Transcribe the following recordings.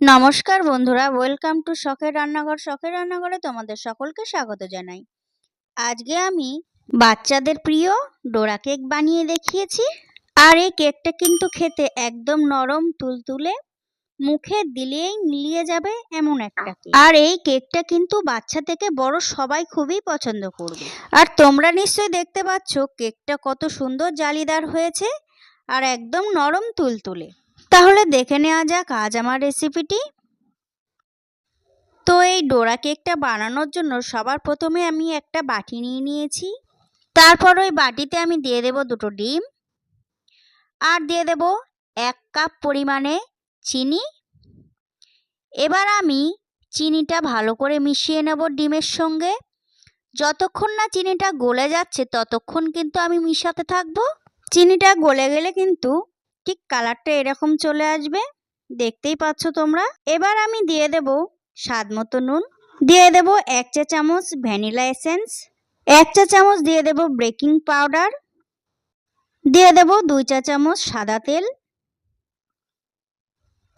নমস্কার বন্ধুরা welcome to শখের রান্নাঘর। শখের রান্নাঘরে তোমাদের সকলকে স্বাগত জানাই। আজকে আমি বাচ্চাদের প্রিয় ডোরা কেক বানিয়ে দেখিয়েছি। আর এই কেকটা কিন্তু খেতে একদম নরম, তুলতুলে, মুখে দিলেই মিলিয়ে যাবে এমন একটা আর এই কেকটা কিন্তু বাচ্চা থেকে বড় সবাই খুবই পছন্দ করবে। আর তোমরা নিশ্চয়ই দেখতে পাচ্ছ, কেকটা কত সুন্দর জালিদার হয়েছে। আর একদম নরম, তুলতুলে। তাহলে দেখে নেওয়া যাক আজ আমার রেসিপিটি তো এই ডোরা কেকটা বানানোর জন্য সবার প্রথমে আমি একটা বাটি নিয়ে নিয়েছি। তারপর ওই বাটিতে আমি দিয়ে দেব দুটো ডিম। আর দিয়ে দেব এক কাপ পরিমাণে চিনি। এবার আমি চিনিটা ভালো করে মিশিয়ে নেব ডিমের সঙ্গে। যতক্ষণ না চিনিটা গলে যাচ্ছে, ততক্ষণ কিন্তু আমি মিশাতে থাকব। চিনিটা গলে গেলে কিন্তু ঠিক কালারটা এরকম চলে আসবে? দেখতেই পাচ্ছ তোমরা। এবার আমি দিয়ে দেব স্বাদ মতো নুন। দিয়ে দেব এক চা চামচ ভ্যানিলা এসেন্স। এক চা চামচ দিয়ে দেব বেকিং পাউডার। দিয়ে দেব দুই চা চামচ সাদা তেল।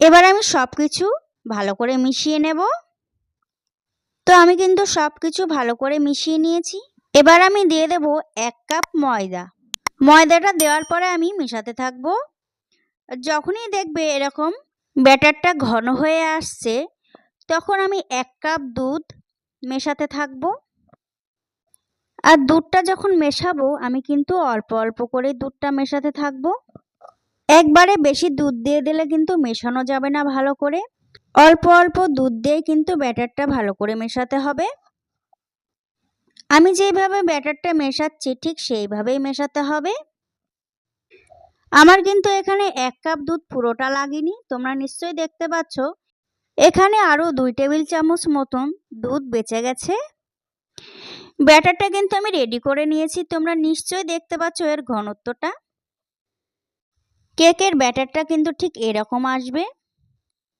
এবার আমি সব কিছু ভালো করে মিশিয়ে নেব। তো আমি কিন্তু সব কিছু ভালো করে মিশিয়ে নিয়েছি। এবার আমি দিয়ে দেব এক কাপ ময়দা। ময়দাটা দেওয়ার পরে আমি মেশাতে থাকব। যখনই দেখবে এরকম ব্যাটারটা ঘন হয়ে আসছে, তখন আমি এক কাপ দুধ মেশাতে থাকব। আর দুধটা যখন মেশাবো, আমি কিন্তু অল্প অল্প করে দুধটা মেশাতে থাকব। একবারে বেশি দুধ দিয়ে দিলে কিন্তু মেশানো যাবে না ভালো করে। অল্প অল্প দুধ দিয়ে কিন্তু ব্যাটারটা ভালো করে মেশাতে হবে। আমি যেইভাবে ব্যাটারটা মেশাচ্ছি, ঠিক সেইভাবেই মেশাতে হবে। আমার কিন্তু এখানে এক কাপ দুধ পুরোটা লাগেনি, তোমরা নিশ্চয়ই দেখতে পাচ্ছ। এখানে আরও দুই টেবিল চামচ মতন দুধ বেঁচে গেছে। ব্যাটারটা কিন্তু আমি রেডি করে নিয়েছি, তোমরা নিশ্চয়ই দেখতে পাচ্ছ এর ঘনত্বটা। কেকের ব্যাটারটা কিন্তু ঠিক এরকম আসবে,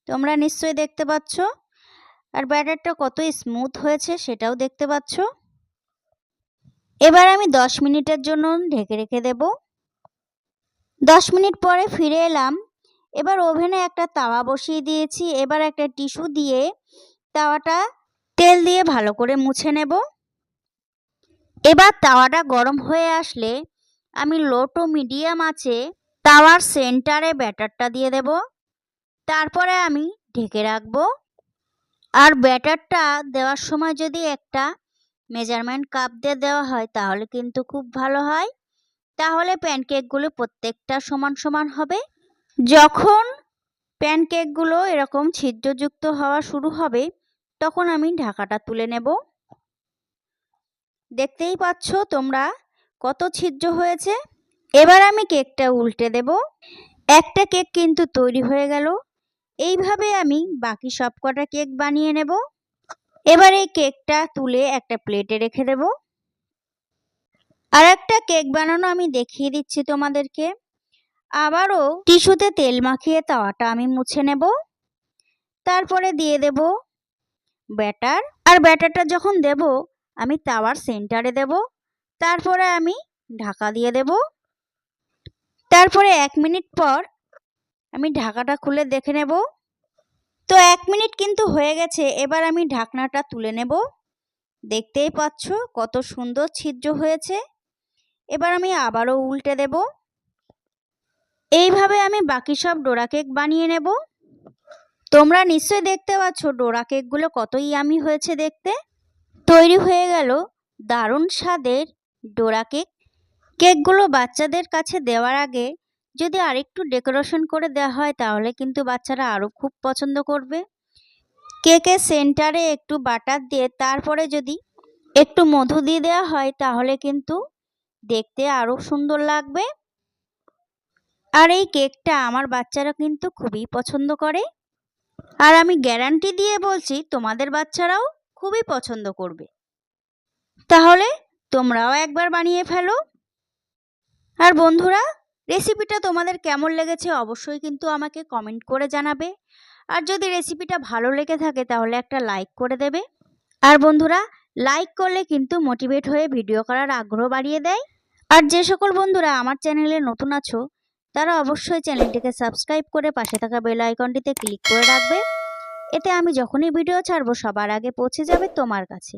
তোমরা নিশ্চয়ই দেখতে পাচ্ছ। আর ব্যাটারটা কত স্মুথ হয়েছে সেটাও দেখতে পাচ্ছ। এবার আমি দশ মিনিটের জন্য ঢেকে রেখে দেবো। দশ মিনিট পরে ফিরে এলাম। এবার ওভেনে একটা তাওয়া বসিয়ে দিয়েছি। এবার একটা টিস্যু দিয়ে তাওয়াটা তেল দিয়ে ভালো করে মুছে নেব। এবার তাওয়াটা গরম হয়ে আসলে আমি লো টু মিডিয়াম আছে তাওয়ার সেন্টারে ব্যাটারটা দিয়ে দেব। তারপরে আমি ঢেকে রাখব। আর ব্যাটারটা দেওয়ার সময় যদি একটা মেজারমেন্ট কাপ দিয়ে দেওয়া হয় তাহলে কিন্তু খুব ভালো হয়। তাহলে প্যানকেকগুলো প্রত্যেকটা সমান সমান হবে? যখন প্যানকেকগুলো এরকম ছিদ্রযুক্ত হওয়া শুরু হবে, তখন আমি ঢাকাটা তুলে নেব। দেখতেই পাচ্ছ তোমরা কত ছিদ্র হয়েছে? এবার আমি কেকটা উল্টে দেব। একটা কেক কিন্তু তৈরি হয়ে গেল। এইভাবে আমি বাকি সব কটা কেক বানিয়ে নেব। এবার এই কেকটা তুলে একটা প্লেটে রেখে দেবো। আর একটা কেক বানানো আমি দেখিয়ে দিচ্ছি তোমাদেরকে। আবারও টিস্যুতে তেল মাখিয়ে তাওয়াটা আমি মুছে নেব। তারপরে দিয়ে দেব ব্যাটার। আর ব্যাটারটা যখন দেব, আমি তাওয়ার সেন্টারে দেব। তারপরে আমি ঢাকা দিয়ে দেব। তারপরে এক মিনিট পর আমি ঢাকাটা খুলে দেখে নেব। তো এক মিনিট কিন্তু হয়ে গেছে, এবার আমি ঢাকনাটা তুলে নেব। দেখতেই পাচ্ছ কত সুন্দর ছিদ্র হয়েছে। এবার আমি আবারও উল্টে দেব। এইভাবে আমি বাকি সব ডোরা কেক বানিয়ে নেব। তোমরা নিশ্চয়ই দেখতে পাচ্ছ ডোরা কেকগুলো কতই আমি হয়েছে দেখতে। তৈরি হয়ে গেল দারুণ স্বাদের ডোরা কেক। কেকগুলো বাচ্চাদের কাছে দেওয়ার আগে যদি আরেকটু ডেকোরেশন করে দেওয়া হয় তাহলে কিন্তু বাচ্চারা আরও খুব পছন্দ করবে। কেকের সেন্টারে একটু বাটার দিয়ে তারপরে যদি একটু মধু দিয়ে দেওয়া হয় তাহলে কিন্তু দেখতে আরও সুন্দর লাগবে। আর এই কেকটা আমার বাচ্চারা কিন্তু খুবই পছন্দ করে। আর আমি গ্যারান্টি দিয়ে বলছি, তোমাদের বাচ্চারাও খুবই পছন্দ করবে। তাহলে তোমরাও একবার বানিয়ে ফেলো। আর বন্ধুরা, রেসিপিটা তোমাদের কেমন লেগেছে অবশ্যই কিন্তু আমাকে কমেন্ট করে জানাবে। আর যদি রেসিপিটা ভালো লেগে থাকে তাহলে একটা লাইক করে দেবে। আর বন্ধুরা, লাইক করলে কিন্তু মোটিভেট হয়ে ভিডিও করার আগ্রহ বাড়িয়ে দেয়। আর যে সকল বন্ধুরা আমার চ্যানেলে নতুন আছো, তারা অবশ্যই চ্যানেলটিকে সাবস্ক্রাইব করে পাশে থাকা বেল আইকনটিতে ক্লিক করে রাখবে। এতে আমি যখনই ভিডিও ছাড়বো, সবার আগে পৌঁছে যাবে তোমার কাছে।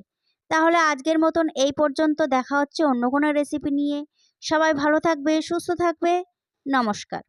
তাহলে আজকের মতন এই পর্যন্ত। দেখা হচ্ছে অন্য কোনো রেসিপি নিয়ে। সবাই ভালো থাকবে, সুস্থ থাকবে। নমস্কার।